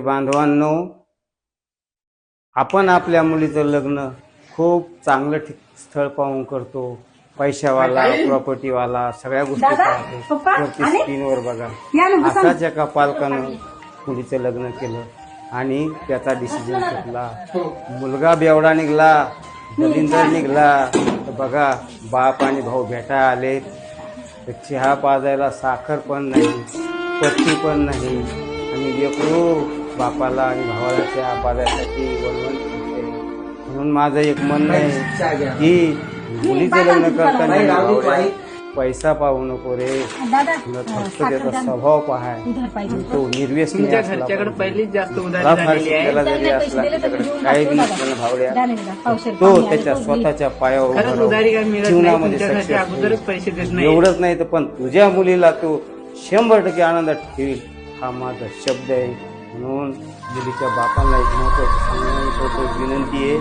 बांधवांनो आपण आपल्या मुलीचं लग्न खूप चांगलं ठिक स्थळ पाहून करतो. पैशावाला प्रॉपर्टीवाला सगळ्या गोष्टी पाहतो. वरती? स्क्रीनवर बघा. या ना बसा ना. असाच एका पालकानं मुलीचं लग्न केलं आणि त्याचा डिसिजन घेतला मुलगा बेवडा निघला दलिंदर निघला. तर बघा बाप आणि भाऊ भेटा आले. तर चहा पाजायला साखर पण नाही पत्ती पण नाही. आणि लेकरू बापाला आणि भावाला वळवण करते. म्हणून माझं एक म्हणणं आहे की मुलीचं लग्न करताना पैसा पाहू नको रे. दादा तुला अं, फक्त त्याचा. स्वभाव पाहाय तो निर्व्यसनी असला जरी असला काही नसताना. भावड्या तो त्याच्या. स्वतःच्या पायावर जीवनामध्ये एवढंच नाही तर पण तुझ्या मुलीला तो शंभर टक्के आनंदात ठेवील. हा माझा शब्द आहे. म्हणून मुलीच्या बापांना एक महत्वाचं विनंती आहे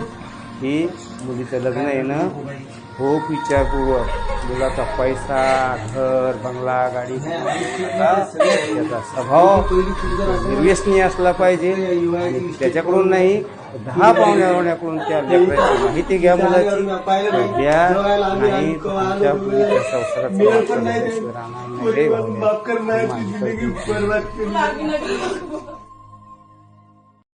की मुलीचं लग्न येणं खूप विचारपूर्वक. मुलाचा पैसा घर बंगला गाडी त्याचा स्वभाव निर्व्यसनीय असला पाहिजे. त्याच्याकडून नाही दहा पाहुण्याकडून त्या लेकराची माहिती घ्या मुलाची. द्या नाही तुमच्या मुलीच्या संसाराचा राहणार नाही